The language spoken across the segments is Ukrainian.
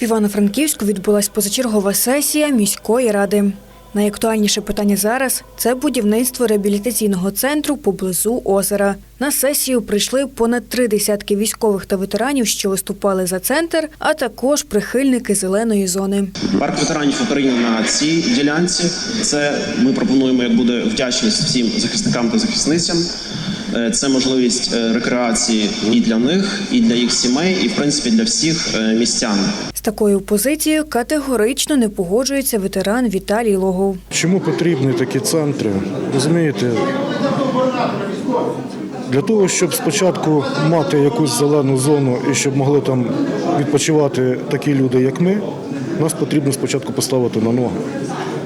В Івано-Франківську відбулась позачергова сесія міської ради. Найактуальніше питання зараз це будівництво реабілітаційного центру поблизу озера. На сесію прийшли понад три десятки військових та ветеранів, що виступали за центр, а також прихильники зеленої зони. Парк ветеранів Україні на цій ділянці. Це ми пропонуємо, як буде вдячність всім захисникам та захисницям. Е, Це можливість е, рекреації і для них, і для їх сімей, і в принципі для всіх е, містян. З такою позицією категорично не погоджується ветеран Віталій Логов. Чому потрібні такі центри? Розумієте, для того, щоб спочатку мати якусь зелену зону і щоб могли там відпочивати такі люди, як ми, нас потрібно спочатку поставити на ноги.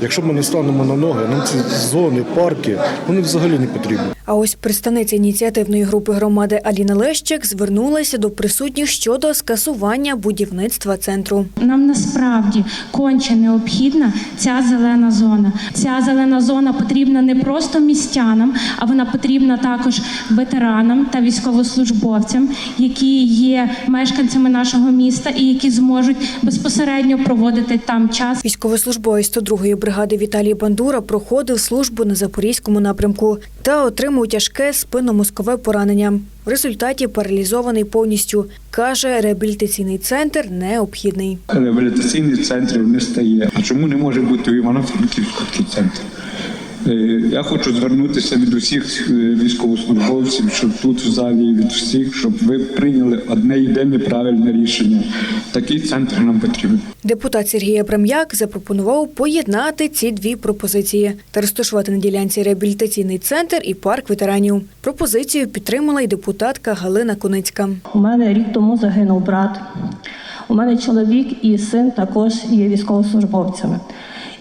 Якщо ми не станемо на ноги, нам ці зони, парки, вони взагалі не потрібні. А ось представниця ініціативної групи громади Аліна Лещик звернулася до присутніх щодо скасування будівництва центру. Нам насправді конче необхідна ця зелена зона. Ця зелена зона потрібна не просто містянам, а вона потрібна також ветеранам та військовослужбовцям, які є мешканцями нашого міста і які зможуть безпосередньо проводити там час. Військовослужбовець 102-ї бригади Віталій Бандура проходив службу на запорізькому напрямку та отримав тяжке спинномозкове поранення. В результаті паралізований повністю. Каже, реабілітаційний центр необхідний. реабілітаційних центрів не стає. А чому не може бути у Івано-Франківську центр? Е, Я хочу звернутися від усіх е, військовослужбовців, що тут в залі, від всіх, щоб ви прийняли одне єдине правильне рішення. Такий центр нам потрібен. Депутат Сергій Абрам'як запропонував поєднати ці дві пропозиції та розташувати на ділянці реабілітаційний центр і парк ветеранів. Пропозицію підтримала й депутатка Галина Куницька. У мене рік тому загинув брат. У мене чоловік і син також є військовослужбовцями.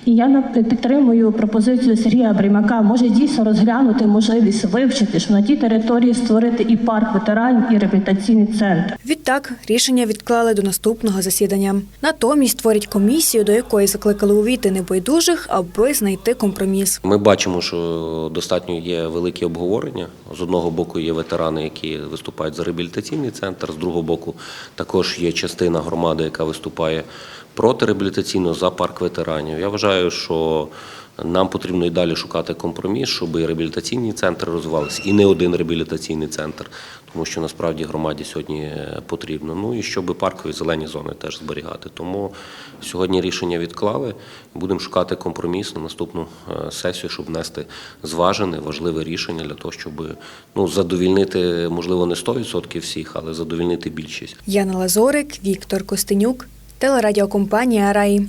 І я на- підтримую пропозицію Сергія Бримака, може дійсно розглянути можливість вивчити, що на тій території створити і парк ветеранів, і реабілітаційний центр. Відтак рішення відклали до наступного засідання. Натомість створять комісію, до якої закликали увійти небайдужих, аби знайти компроміс. Ми бачимо, що достатньо є великі обговорення. З одного боку є ветерани, які виступають за реабілітаційний центр, з другого боку також є частина громади, яка виступає проти реабілітаційного за парк ветеранів. Я вважаю, що нам потрібно і далі шукати компроміс, щоб і реабілітаційні центри розвивалися, і не один реабілітаційний центр, тому що насправді громаді сьогодні потрібно. Ну і щоб паркові зелені зони теж зберігати. Тому сьогодні рішення відклали. Будемо шукати компроміс на наступну е, сесію, щоб внести зважене, важливе рішення для того, щоб ну, задовільнити, можливо, не 100% всіх, але задовільнити більшість. Яна Лазорик, Віктор Костенюк, телерадіокомпанія Раї.